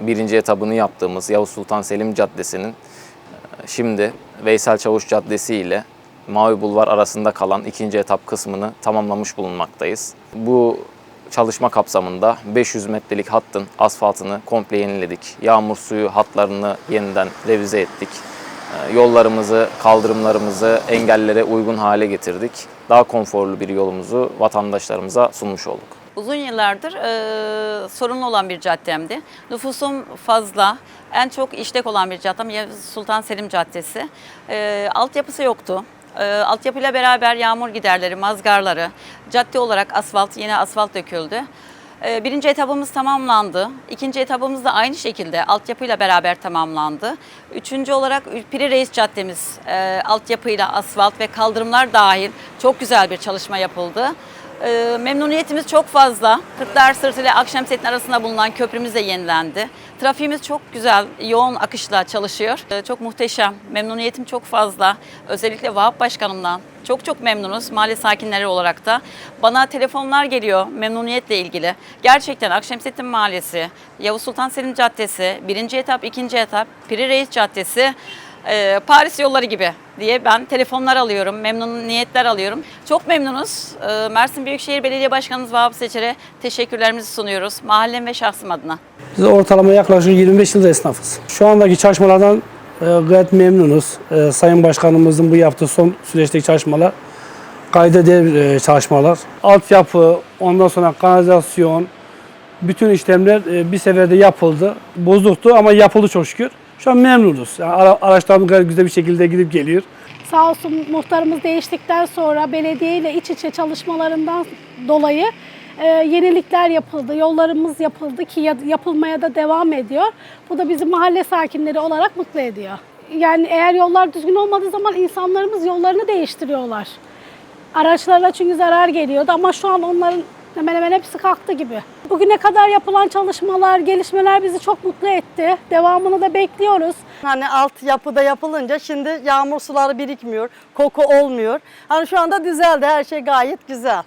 birinci etabını yaptığımız Yavuz Sultan Selim Caddesi'nin e, şimdi Veysel Çavuş Caddesi ile Mavi Bulvar arasında kalan ikinci etap kısmını tamamlamış bulunmaktayız. Bu çalışma kapsamında 500 metrelik hattın asfaltını komple yeniledik. Yağmur suyu hatlarını yeniden revize ettik. E, Yollarımızı, kaldırımlarımızı engellere uygun hale getirdik. Daha konforlu bir yolumuzu vatandaşlarımıza sunmuş olduk. Uzun yıllardır e, sorunlu olan bir caddemdi. Nüfusum fazla, en çok işlek olan bir caddem Sultan Selim Caddesi. E, altyapısı yoktu. E, altyapıyla beraber yağmur giderleri, mazgarları, cadde olarak asfalt, yeni asfalt döküldü. E, birinci etabımız tamamlandı. İkinci etabımız da aynı şekilde altyapıyla beraber tamamlandı. Üçüncü olarak Piri Reis Caddemiz e, altyapıyla asfalt ve kaldırımlar dahil çok güzel bir çalışma yapıldı. Ee, memnuniyetimiz çok fazla. Kırklar Sırtı ile Akşemsettin arasında bulunan köprümüz de yenilendi. Trafiğimiz çok güzel, yoğun akışla çalışıyor. Ee, çok muhteşem. Memnuniyetim çok fazla. Özellikle Vahap Başkanımdan çok çok memnunuz mahalle sakinleri olarak da. Bana telefonlar geliyor memnuniyetle ilgili. Gerçekten Akşemsettin Mahallesi, Yavuz Sultan Selim Caddesi, birinci etap, ikinci etap, Piri Reis Caddesi, e, Paris yolları gibi diye ben telefonlar alıyorum, memnuniyetler alıyorum. Çok memnunuz. E, Mersin Büyükşehir Belediye Başkanımız Vahap Seçer'e teşekkürlerimizi sunuyoruz. Mahallem ve şahsım adına. Biz ortalama yaklaşık 25 yılda esnafız. Şu andaki çalışmalardan e, gayet memnunuz. E, Sayın Başkanımızın bu yaptığı son süreçteki çalışmalar kayda değer e, çalışmalar. Altyapı, ondan sonra kanalizasyon, bütün işlemler e, bir seferde yapıldı. Bozuktu ama yapıldı çok şükür. Şu an memnunuz. Yani ara- araçlarımız gayet güzel bir şekilde gidip geliyor. Sağ olsun muhtarımız değiştikten sonra belediye ile iç içe çalışmalarından dolayı e, yenilikler yapıldı, yollarımız yapıldı ki ya- yapılmaya da devam ediyor. Bu da bizi mahalle sakinleri olarak mutlu ediyor. Yani eğer yollar düzgün olmadığı zaman insanlarımız yollarını değiştiriyorlar. Araçlarına çünkü zarar geliyordu ama şu an onların hemen hemen hepsi kalktı gibi. Bugüne kadar yapılan çalışmalar, gelişmeler bizi çok mutlu etti. Devamını da bekliyoruz. Hani altyapıda yapılınca şimdi yağmur suları birikmiyor, koku olmuyor. Hani şu anda düzeldi, her şey gayet güzel.